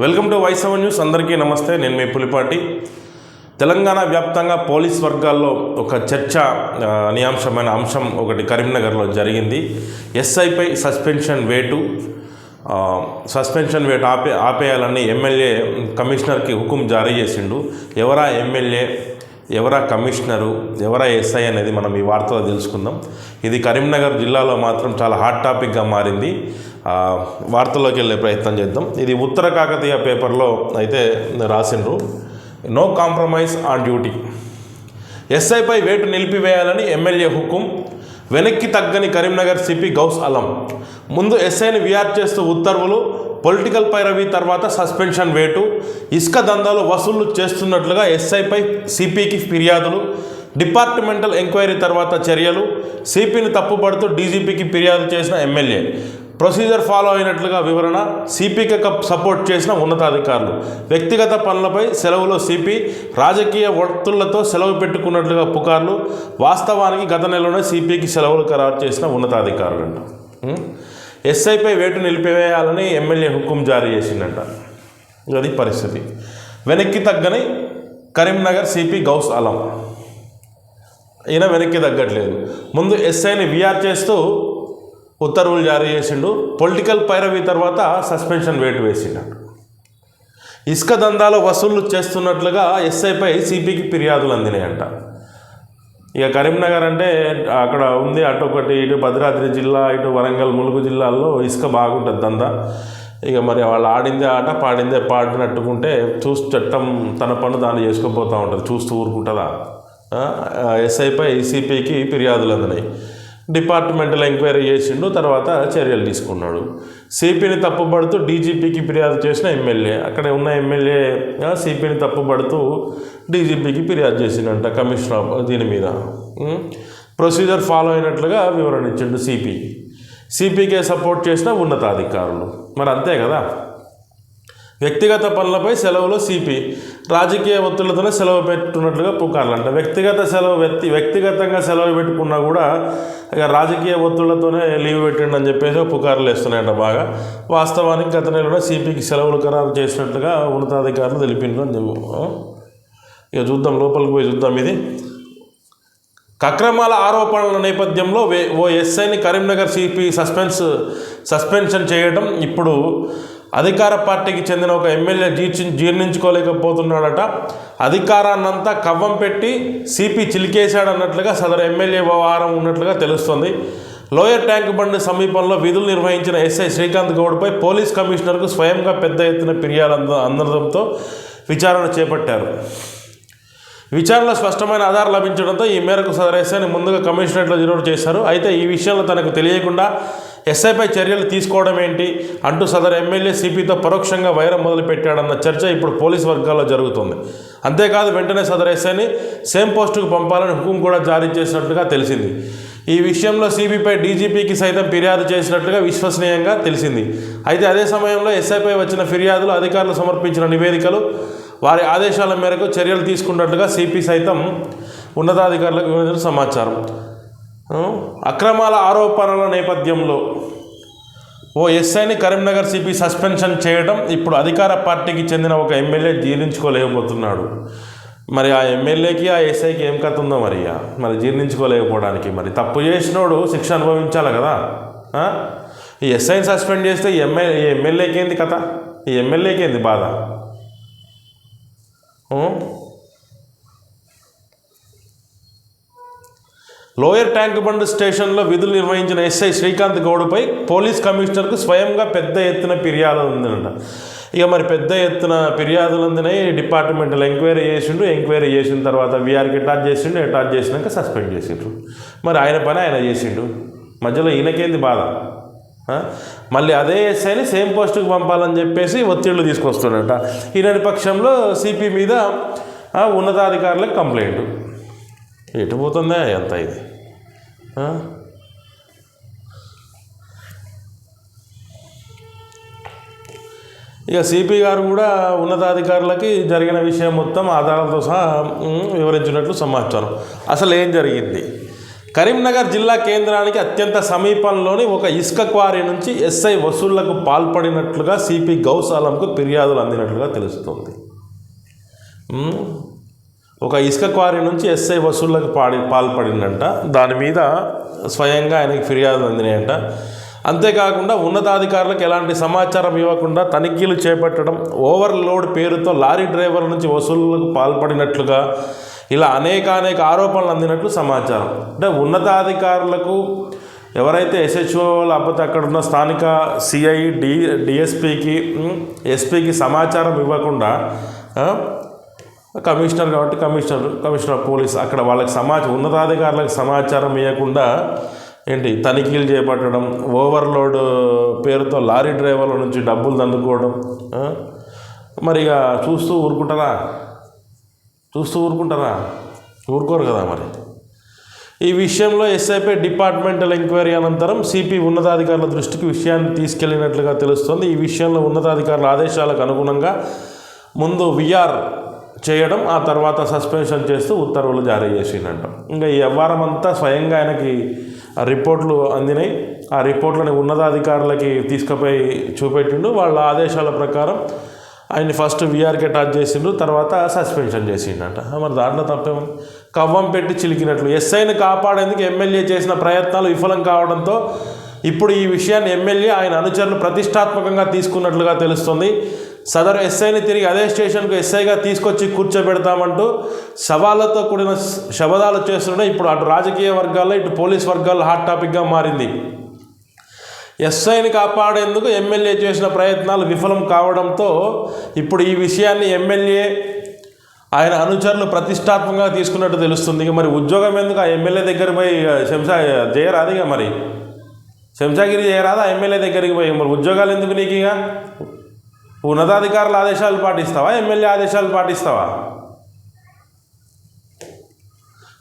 Welcome to voice seven news. అందరికీ నమస్తే. నేను మీ పులిపాటి. తెలంగాణ వ్యాప్తంగా పోలీస్ వర్గాల్లో ఒక చర్చ ఆ, అనియాంశమైన అంశం ఒకటి కరీంనగర్లో జరిగింది. ఎస్ఐపై సస్పెన్షన్ వేటు సస్పెన్షన్ వేటు ఆపే ఆపేయాలని ఎమ్మెల్యే కమిషనర్కి హుకుం జారీ చేసిండు. ఎవరా ఎమ్మెల్యే? ఎవరా కమిషనరు ఎవరా ఎస్ఐ అనేది మనం ఈ వార్తలో తెలుసుకుందాం. ఇది కరీంనగర్ జిల్లాలో మాత్రం చాలా హాట్ టాపిక్గా మారింది. వార్తల్లోకి వెళ్ళే ప్రయత్నం చేద్దాం. ఇది ఉత్తర కాకతీయ పేపర్లో అయితే రాసిండ్రు. నో కాంప్రమైజ్ ఆన్ డ్యూటీ ఎస్ఐపై వేటు నిలిపివేయాలని ఎమ్మెల్యే హుకుం. వెనక్కి తగ్గని కరీంనగర్ సిపి గౌస్ అలం. ముందు ఎస్ఐని విఆర్ చేస్తూ ఉత్తర్వులు పొలిటికల్ పైరవి తర్వాత సస్పెన్షన్ వేటు ఇసుక దందాలు వసూళ్ళు చేస్తున్నట్లుగా ఎస్ఐపై సిపికి ఫిర్యాదులు డిపార్ట్మెంటల్ ఎంక్వైరీ తర్వాత చర్యలు సిపిని తప్పుపడుతూ డీజీపీకి ఫిర్యాదు చేసిన ఎమ్మెల్యే. ప్రొసీజర్ ఫాలో అయినట్లుగా వివరణ సిపికి కప్ సపోర్ట్ చేసిన ఉన్నతాధికారులు. వ్యక్తిగత పనులపై సెలవులో సిపి రాజకీయ ఒత్తుళ్ళతో సెలవు పెట్టుకున్నట్లుగా పుకార్లు వాస్తవానికి గత నెలలోనే సిపికి సెలవులు ఖరారు చేసిన ఉన్నతాధికారులు ఎస్ఐపై వేటు నిలిపివేయాలని ఎమ్మెల్యే హుకుం జారీ చేసిందంట. అది పరిస్థితి. వెనక్కి తగ్గని కరీంనగర్ సిపి గౌస్ అలం. ఈయన వెనక్కి తగ్గట్లేదు. ముందు ఎస్ఐని విఆర్ చేస్తూ ఉత్తర్వులు జారీ చేసిండు. పొలిటికల్ పైరవి తర్వాత సస్పెన్షన్ వేటు వేసిండు. ఇసుక దందాలో వసూళ్ళు చేస్తున్నట్లుగా ఎస్ఐపై సిపికి ఫిర్యాదులు అందినాయంట. ఇక కరీంనగర్ అంటే అక్కడ ఉంది అటు ఒకటి ఇటు భద్రాద్రి జిల్లా ఇటు వరంగల్ ములుగు జిల్లాల్లో ఇసుక బాగుంటుంది దందా. ఇక మరి వాళ్ళు ఆడిందే ఆట పాడిందే పాడినట్టుకుంటే చూసి చట్టం తన పను దాన్ని చేసుకుపోతూ ఉంటుంది. చూస్తూ ఊరుకుంటుందా? ఎస్ఐపై ఈసీపీకి ఫిర్యాదులు అందినాయి. డిపార్ట్మెంటల్ ఎంక్వైరీ చేసిండు తర్వాత చర్యలు తీసుకున్నాడు. సిపిని తప్పుపడుతూ డీజీపీకి ఫిర్యాదు చేసిన ఎమ్మెల్యే అక్కడ ఉన్న ఎమ్మెల్యే సిపిని తప్పుపడుతూ డీజీపీకి ఫిర్యాదు చేసిండంట కమిషనర్ దీని మీద. ప్రొసీజర్ ఫాలో అయినట్లుగా వివరణ ఇచ్చిండు సిపి సిపికే సపోర్ట్ చేసిన ఉన్నతాధికారులు. మరి అంతే కదా? వ్యక్తిగత పనులపై సెలవులో సిపి రాజకీయ ఒత్తిళ్ళతోనే సెలవు పెట్టున్నట్లుగా పుకార్లు అంట వ్యక్తిగత సెలవు వ్యక్తి వ్యక్తిగతంగా సెలవు పెట్టుకున్నా కూడా ఇక రాజకీయ ఒత్తిళ్ళతోనే లీవ్ పెట్టండి అని చెప్పేసి పుకార్లు వేస్తున్నాయంట బాగా. వాస్తవానికి గత నెలలో సిపికి సెలవులు ఖరారు చేసినట్లుగా ఉన్నతాధికారులు తెలిపిండ్రు అని చెప్పు ఇక చూద్దాం లోపలికి పోయి చూద్దాం ఇది. అక్రమాల ఆరోపణల నేపథ్యంలో వే ఓ ఎస్ఐని కరీంనగర్ సిపి సస్పెన్స్ సస్పెన్షన్ చేయడం ఇప్పుడు అధికార పార్టీకి చెందిన ఒక ఎమ్మెల్యే జీర్చి జీర్ణించుకోలేకపోతున్నాడట. అధికారాన్నంతా కవ్వం పెట్టి సిపి చిలికేశాడన్నట్లుగా సదరు ఎమ్మెల్యే వ్యవహారం ఉన్నట్లుగా తెలుస్తోంది. లోయర్ ట్యాంక్ బండ్ సమీపంలో విధులు నిర్వహించిన ఎస్ఐ శ్రీకాంత్ గౌడ్పై పోలీస్ కమిషనర్కు స్వయంగా పెద్ద ఎత్తున ఫిర్యాదు అంద అందడంతో విచారణ చేపట్టారు. విచారణలో స్పష్టమైన ఆధారం లభించడంతో ఈ మేరకు సదరు ఎస్ఐని ముందుగా కమిషనరేట్లో రిపోర్ట్ చేశారు. అయితే ఈ విషయంలో తనకు తెలియకుండా ఎస్ఐపై చర్యలు తీసుకోవడం ఏంటి? అంటూ సదరు ఎమ్మెల్యే సిపితో పరోక్షంగా వైరం మొదలుపెట్టాడన్న చర్చ ఇప్పుడు పోలీస్ వర్గాల్లో జరుగుతుంది. అంతేకాదు వెంటనే సదరు ఎస్ఐని సేమ్ పోస్టుకు పంపాలని హుకుం కూడా జారీ చేసినట్లుగా తెలిసింది. ఈ విషయంలో సిబిపై డీజీపీకి సైతం ఫిర్యాదు చేసినట్లుగా విశ్వసనీయంగా తెలిసింది. అయితే అదే సమయంలో ఎస్ఐపై వచ్చిన ఫిర్యాదులు అధికారులు సమర్పించిన నివేదికలు వారి ఆదేశాల మేరకు చర్యలు తీసుకున్నట్లుగా సిపి సైతం ఉన్నతాధికారులకు సమాచారం. అక్రమాల ఆరోపణల నేపథ్యంలో ఓ ఎస్ఐని కరీంనగర్ సిపి సస్పెన్షన్ చేయడం ఇప్పుడు అధికార పార్టీకి చెందిన ఒక ఎమ్మెల్యే జీర్ణించుకోలేకపోతున్నాడు. మరి ఆ ఎమ్మెల్యేకి ఆ ఎస్ఐకి ఏం కథ ఉందో మరి మరి జీర్ణించుకోలేకపోవడానికి మరి తప్పు చేసినోడు శిక్ష అనుభవించాలి కదా? ఈ ఎస్ఐని సస్పెండ్ చేస్తే ఎమ్మెల్యే ఎమ్మెల్యేకి ఏంది కథ? ఈ ఎమ్మెల్యేకి ఏంది బాధ? లోయర్ ట్యాంక్ బండ్ స్టేషన్లో విధులు నిర్వహించిన ఎస్ఐ శ్రీకాంత్ గౌడ్పై పోలీస్ కమిషనర్కు స్వయంగా పెద్ద ఎత్తున ఫిర్యాదు ఉందంట ఇక మరి పెద్ద ఎత్తున ఫిర్యాదులు అందినాయి డిపార్ట్మెంటల్ ఎంక్వైరీ చేసిండు. ఎంక్వైరీ చేసిన తర్వాత వీఆర్కి అటాచ్ చేసిండు. అటాచ్ చేసినాక సస్పెండ్ చేసిండ్రు. మరి ఆయన పని ఆయన చేసిండు. మధ్యలో ఈయనకేంది బాధ? మళ్ళీ అదే ఎస్ఐని సేమ్ పోస్టుకు పంపాలని చెప్పేసి ఒత్తిళ్ళు తీసుకొస్తున్నట ఈనాటి పక్షంలో సిపి మీద ఉన్నతాధికారులకు కంప్లైంట్. ఎటు పోతుందా ఎంత ఇది? ఇక సిపి గారు కూడా ఉన్నతాధికారులకి జరిగిన విషయం మొత్తం ఆధారాలతో సహా వివరించినట్లు సమాచారం. అసలు ఏం జరిగింది? కరీంనగర్ జిల్లా కేంద్రానికి అత్యంత సమీపంలోని ఒక ఇసుక క్వారీ నుంచి ఎస్ఐ వసూళ్ళకు పాల్పడినట్లుగా సిపి గౌశాలంకు ఫిర్యాదులు అందినట్లుగా తెలుస్తుంది. ఒక ఇసుక క్వారీ నుంచి ఎస్ఐ వసూళ్ళకు పాడి పాల్పడిందంట. దాని మీద స్వయంగా ఆయనకి ఫిర్యాదు అందినాయంట. అంతేకాకుండా ఉన్నతాధికారులకు ఎలాంటి సమాచారం ఇవ్వకుండా తనిఖీలు చేపట్టడం ఓవర్లోడ్ పేరుతో లారీ డ్రైవర్ల నుంచి వసూళ్ళకు పాల్పడినట్లుగా ఇలా అనేక అనేక ఆరోపణలు అందినట్లు సమాచారం. అంటే ఉన్నతాధికారులకు ఎవరైతే ఎస్హెచ్ఓ లేకపోతే అక్కడ ఉన్న స్థానిక సిఐ డి డిఎస్పికి ఎస్పీకి సమాచారం ఇవ్వకుండా కమిషనర్ కాబట్టి కమిషనర్ కమిషనర్ ఆఫ్ పోలీస్ అక్కడ వాళ్ళకి సమాచారం ఉన్నతాధికారులకు సమాచారం ఇవ్వకుండా ఏంటి తనిఖీలు చేపట్టడం ఓవర్లోడ్ పేరుతో లారీ డ్రైవర్ల నుంచి డబ్బులు దండుకోవడం మరి ఇక చూస్తూ ఊరుకుంటారా? చూస్తూ ఊరుకుంటారా? ఊరుకోరు కదా మరి. ఈ విషయంలో ఎస్ఐపై డిపార్ట్మెంటల్ ఎంక్వైరీ అనంతరం సిపి ఉన్నతాధికారుల దృష్టికి విషయాన్ని తీసుకెళ్ళినట్లుగా తెలుస్తోంది. ఈ విషయంలో ఉన్నతాధికారుల ఆదేశాలకు అనుగుణంగా ముందు విఆర్ చేయడం ఆ తర్వాత సస్పెన్షన్ చేస్తూ ఉత్తర్వులు జారీ చేసిండంట. ఇంకా ఈ వ్యవహారం అంతా స్వయంగా ఆయనకి రిపోర్ట్లు అందినాయి. ఆ రిపోర్ట్లని ఉన్నతాధికారులకి తీసుకుపోయి చూపెట్టిండు. వాళ్ళ ఆదేశాల ప్రకారం ఆయన్ని ఫస్ట్ వీఆర్కే అటాచ్ చేసిండ్రు తర్వాత సస్పెన్షన్ చేసిండట. మరి దాంట్లో తప్పేముంది? కవ్వం పెట్టి చిలికినట్లు. ఎస్ఐని కాపాడేందుకు ఎమ్మెల్యే చేసిన ప్రయత్నాలు విఫలం కావడంతో ఇప్పుడు ఈ విషయాన్ని ఎమ్మెల్యే ఆయన అనుచరులు ప్రతిష్టాత్మకంగా తీసుకున్నట్లుగా తెలుస్తుంది. సదరు ఎస్ఐని తిరిగి అదే స్టేషన్కు ఎస్ఐగా తీసుకొచ్చి కూర్చోబెడతామంటూ సవాళ్ళతో కూడిన శబదాలు చేస్తుండే ఇప్పుడు అటు రాజకీయ వర్గాల్లో ఇటు పోలీస్ వర్గాల్లో హాట్ టాపిక్గా మారింది. ఎస్ఐని కాపాడేందుకు ఎమ్మెల్యే చేసిన ప్రయత్నాలు విఫలం కావడంతో ఇప్పుడు ఈ విషయాన్ని ఎమ్మెల్యే ఆయన అనుచరులు ప్రతిష్టాత్మకంగా తీసుకున్నట్టు తెలుస్తుంది. ఇక మరి ఉద్యోగం ఎందుకు? ఆ ఎమ్మెల్యే దగ్గర పోయి శంసా చేయరాదు ఇక మరి? శంసాగిరి చేయరాదా ఎమ్మెల్యే దగ్గరికి పోయి మరి ఉద్యోగాలు ఎందుకు నీకు ఇక ఉన్నతాధికారుల ఆదేశాలు పాటిస్తావా? ఎమ్మెల్యే ఆదేశాలు పాటిస్తావా?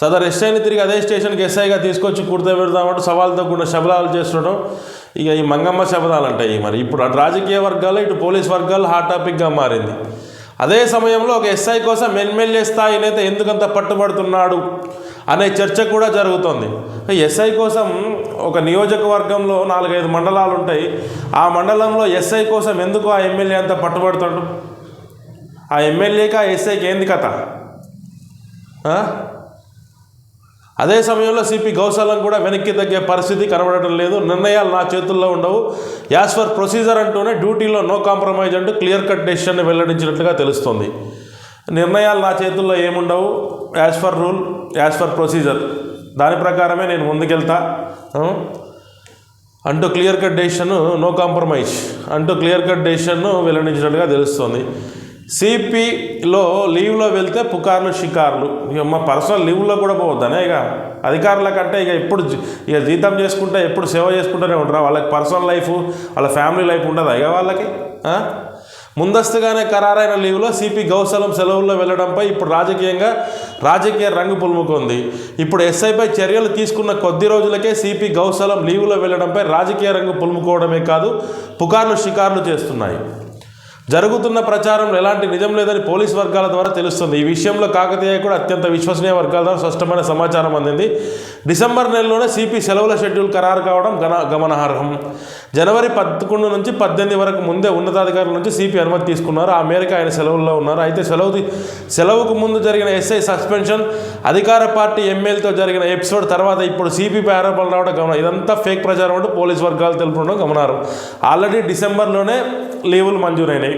సదర్ ఎస్ఐని తిరిగి అదే స్టేషన్కి ఎస్ఐగా తీసుకొచ్చి కూర్చోబెడదామంటూ సవాల్తో కూడిన శబదాలు చేస్తుండడం ఇక ఈ మంగమ్మ శబదాలు అంటాయి మరి. ఇప్పుడు అటు రాజకీయ వర్గాలు ఇటు పోలీస్ వర్గాలు హాట్ టాపిక్గా మారింది. అదే సమయంలో ఒక ఎస్ఐ కోసం ఎమ్మెల్యే స్థాయి నేత ఎందుకంత పట్టుబడుతున్నాడు అనే చర్చ కూడా జరుగుతోంది. ఎస్ఐ కోసం ఒక నియోజకవర్గంలో నాలుగైదు మండలాలు ఉంటాయి. ఆ మండలంలో ఎస్ఐ కోసం ఎందుకు ఆ ఎమ్మెల్యే అంత పట్టుబడుతాడు? ఆ ఎమ్మెల్యేకి ఆ ఎస్ఐకి ఏంది కథ? అదే సమయంలో సిపి గౌశాలం కూడా వెనక్కి తగ్గే పరిస్థితి కనబడటం లేదు. నిర్ణయాలు నా చేతుల్లో ఉండవు. యాజ్ ఫర్ ప్రొసీజర్ అంటూనే డ్యూటీలో నో కాంప్రమైజ్ అంటూ క్లియర్ కట్ డెసిషన్ని వెల్లడించినట్లుగా తెలుస్తుంది. నిర్ణయాలు నా చేతుల్లో ఏముండవు? As per rule as per procedure దాని ప్రకారమే నేను ముందుకెళ్తా. అంటూ clear cut decision no compromise అంటూ క్లియర్ కట్ డెసిషన్ను వెల్లడించినట్టుగా తెలుస్తుంది. సిపిలో లీవ్లో వెళ్తే పుకార్లు షికార్లు. ఇక మా పర్సనల్ లీవ్లో కూడా పోవద్దనే ఇక. అధికారుల కంటే ఇక ఎప్పుడు ఇక జీతం చేసుకుంటే ఎప్పుడు సేవ చేసుకుంటూనే ఉంటారా? వాళ్ళకి పర్సనల్ లైఫ్ వాళ్ళ ఫ్యామిలీ లైఫ్ ఉండదు ఇక వాళ్ళకి? ముందస్తుగానే ఖరారైన లీవ్లో సిపి గౌసలం సెలవుల్లో వెళ్ళడంపై ఇప్పుడు రాజకీయంగా రాజకీయ రంగు పులుముకుంది. ఇప్పుడు ఎస్ఐపై చర్యలు తీసుకున్న కొద్ది రోజులకే సిపి గౌసలం లీవ్లో వెళ్ళడంపై రాజకీయ రంగు పులుముకోవడమే కాదు పుకార్లు షికార్లు చేస్తున్నాయి. జరుగుతున్న ప్రచారంలో ఎలాంటి నిజం లేదని పోలీస్ వర్గాల ద్వారా తెలుస్తుంది. ఈ విషయంలో కాకతీయ కూడా అత్యంత విశ్వసనీయ వర్గాల ద్వారా స్పష్టమైన సమాచారం అందింది. డిసెంబర్ నెలలోనే సిపి సెలవుల షెడ్యూల్ ఖరారు కావడం గన గమనార్హం. జనవరి పదకొండు నుంచి పద్దెనిమిది వరకు ముందే ఉన్నతాధికారుల నుంచి సిపి అనుమతి తీసుకున్నారు. ఆ మేరకు ఆయన సెలవుల్లో ఉన్నారు. అయితే సెలవు సెలవుకు ముందు జరిగిన ఎస్ఐ సస్పెన్షన్ అధికార పార్టీ ఎమ్మెల్యేతో జరిగిన ఎపిసోడ్ తర్వాత ఇప్పుడు సిపిపై ఆరోపణలు రావడం గమనం. ఇదంతా ఫేక్ ప్రచారం అంటూ పోలీస్ వర్గాలు తెలుపుకోవడం గమనారం ఆల్రెడీ డిసెంబర్లోనే లీవులు మంజూరైనాయి.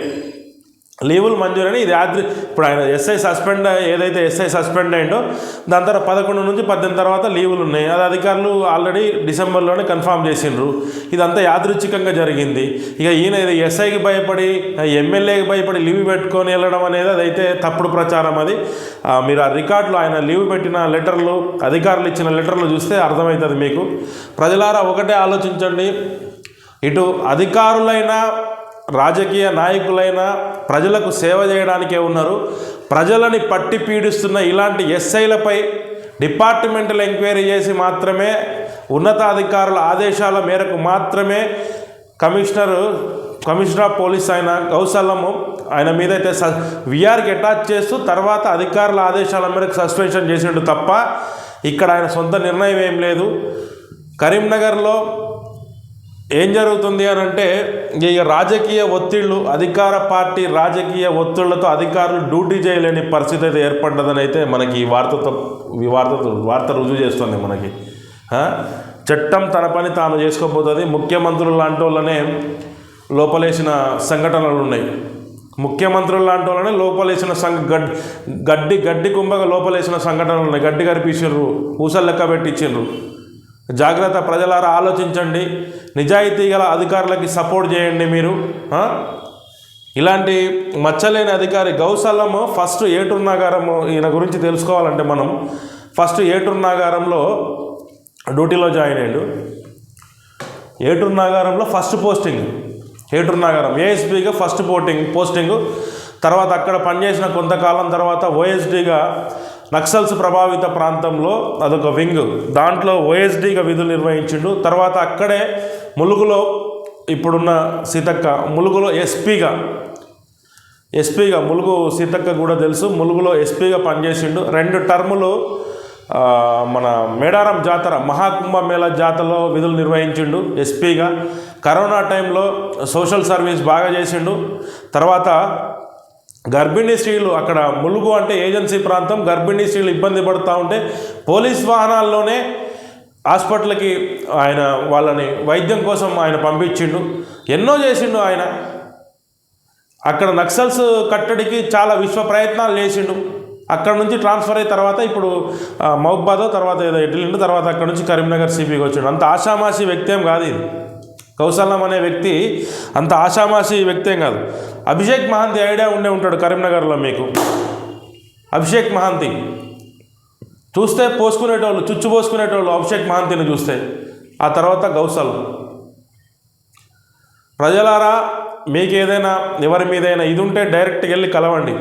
లీవులు మంజూరని ఇది యాద్రి ఇప్పుడు ఆయన ఎస్ఐ సస్పెండ్ ఏదైతే ఎస్ఐ సస్పెండ్ అయిందో దాని తర్వాత పదకొండు నుంచి పద్దెనిమిది తర్వాత లీవులు ఉన్నాయి. అది అధికారులు ఆల్రెడీ డిసెంబర్లోనే కన్ఫామ్ చేసిండ్రు. ఇదంతా యాదృచ్ఛికంగా జరిగింది. ఇక ఈయన ఇది ఎస్ఐకి భయపడి ఎమ్మెల్యేకి భయపడి లీవ్ పెట్టుకొని వెళ్ళడం అనేది అదైతే తప్పుడు ప్రచారం అది. మీరు ఆ రికార్డులు ఆయన లీవ్ పెట్టిన లెటర్లు అధికారులు ఇచ్చిన లెటర్లు చూస్తే అర్థమవుతుంది మీకు. ప్రజలారా ఒకటే ఆలోచించండి. ఇటు అధికారులైన రాజకీయ నాయకులైన ప్రజలకు సేవ చేయడానికే ఉన్నారు. ప్రజలని పట్టి పీడిస్తున్న ఇలాంటి ఎస్ఐలపై డిపార్ట్మెంటల్ ఎంక్వైరీ చేసి మాత్రమే ఉన్నతాధికారుల ఆదేశాల మేరకు మాత్రమే కమిషనరు కమిషనర్ ఆఫ్ పోలీస్ ఆయన కౌశలము ఆయన మీద అయితే స విఆర్కి అటాచ్ చేస్తూ తర్వాత అధికారుల ఆదేశాల మేరకు సస్పెన్షన్ చేసిండు తప్ప ఇక్కడ ఆయన సొంత నిర్ణయం ఏం లేదు. కరీంనగర్లో ఏం జరుగుతుంది అని అంటే ఇక రాజకీయ ఒత్తిళ్ళు అధికార పార్టీ రాజకీయ ఒత్తిళ్ళతో అధికారులు డ్యూటీ చేయలేని పరిస్థితి అయితే ఏర్పడ్డదని అయితే మనకి ఈ వార్తతో ఈ వార్తతో వార్త రుజువు చేస్తుంది మనకి. చట్టం తన పని తాను చేసుకోబోతుంది. ముఖ్యమంత్రులు లాంటి వాళ్ళనే లోపలేసిన సంఘటనలు ఉన్నాయి. ముఖ్యమంత్రులు లాంటి వాళ్ళనే లోపలేసిన సంఘ గడ్ గడ్డి గడ్డి కుంభగా లోపలేసిన సంఘటనలు ఉన్నాయి. గడ్డి కనిపించారు ఊసలు లెక్క పెట్టించారు జాగ్రత్త ప్రజలారా ఆలోచించండి. నిజాయితీ గల అధికారులకి సపోర్ట్ చేయండి మీరు. ఇలాంటి మచ్చలేని అధికారి గౌశలము ఫస్ట్ ఏటూరు నాగారము ఈయన గురించి తెలుసుకోవాలంటే మనం ఫస్ట్ ఏటూరు నాగారంలో డ్యూటీలో జాయిన్ అయ్యాడు. ఏటూరు నాగారంలో ఫస్ట్ పోస్టింగ్. ఏటూరు నగరం ఏఎస్పీగా ఫస్ట్ పోటింగ్ పోస్టింగ్. తర్వాత అక్కడ పనిచేసిన కొంతకాలం తర్వాత ఓఎస్డీగా నక్సల్స్ ప్రభావిత ప్రాంతంలో అదొక వింగ్. దాంట్లో ఓఎస్డీగా విధులు నిర్వహించిండు. తర్వాత అక్కడే ములుగులో ఇప్పుడున్న సీతక్క ములుగులో ఎస్పీగా ఎస్పీగా ములుగు సీతక్క కూడా తెలుసు. ములుగులో ఎస్పీగా పనిచేసిండు. రెండు టర్ములు మన మేడారం జాతర మహాకుంభమేళ జాతరలో విధులు నిర్వహించిండు ఎస్పీగా కరోనా టైంలో సోషల్ సర్వీస్ బాగా చేసిండు. తర్వాత గర్భిణీ స్త్రీలు అక్కడ ములుగు అంటే ఏజెన్సీ ప్రాంతం. గర్భిణీ స్త్రీలు ఇబ్బంది పడుతూ ఉంటే పోలీస్ వాహనాల్లోనే హాస్పిటల్కి ఆయన వాళ్ళని వైద్యం కోసం ఆయన పంపించిండు. ఎన్నో చేసిండు ఆయన. అక్కడ నక్సల్స్ కట్టడికి చాలా విశ్వ ప్రయత్నాలు చేసిండు. అక్కడ నుంచి ట్రాన్స్ఫర్ అయిన తర్వాత ఇప్పుడు మహబాదో తర్వాత ఏదో ఎట్లిండు తర్వాత అక్కడ నుంచి కరీంనగర్ సిపికి వచ్చిండు. అంత ఆషామాషి వ్యక్తి ఏం కాదు ఇది. కౌశల్యం అనే వ్యక్తి అంత ఆషామాషి వ్యక్తి ఏం కాదు. అభిషేక్ మహాంతి ఐడియా ఉండే ఉంటాడు కరీంనగర్లో మీకు. అభిషేక్ మహాంతి. చూస్తే పోసుకునేటోళ్ళు చుచ్చు పోసుకునేటోళ్ళు అభిషేక్ మహాంతిని చూస్తే. ఆ తర్వాత గౌసల్. ప్రజలారా మీకు ఏదైనా ఎవరి మీదైనా ఇది ఉంటే డైరెక్ట్గా వెళ్ళి కలవండి.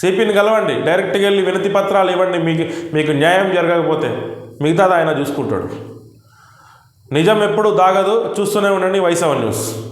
సిపిని కలవండి. డైరెక్ట్గా వెళ్ళి వినతి పత్రాలు ఇవ్వండి. మీకు మీకు న్యాయం జరగకపోతే మిగతాది ఆయన చూసుకుంటాడు. నిజం ఎప్పుడు దాగదు. చూస్తూనే ఉండండి. వైసవ న్యూస్.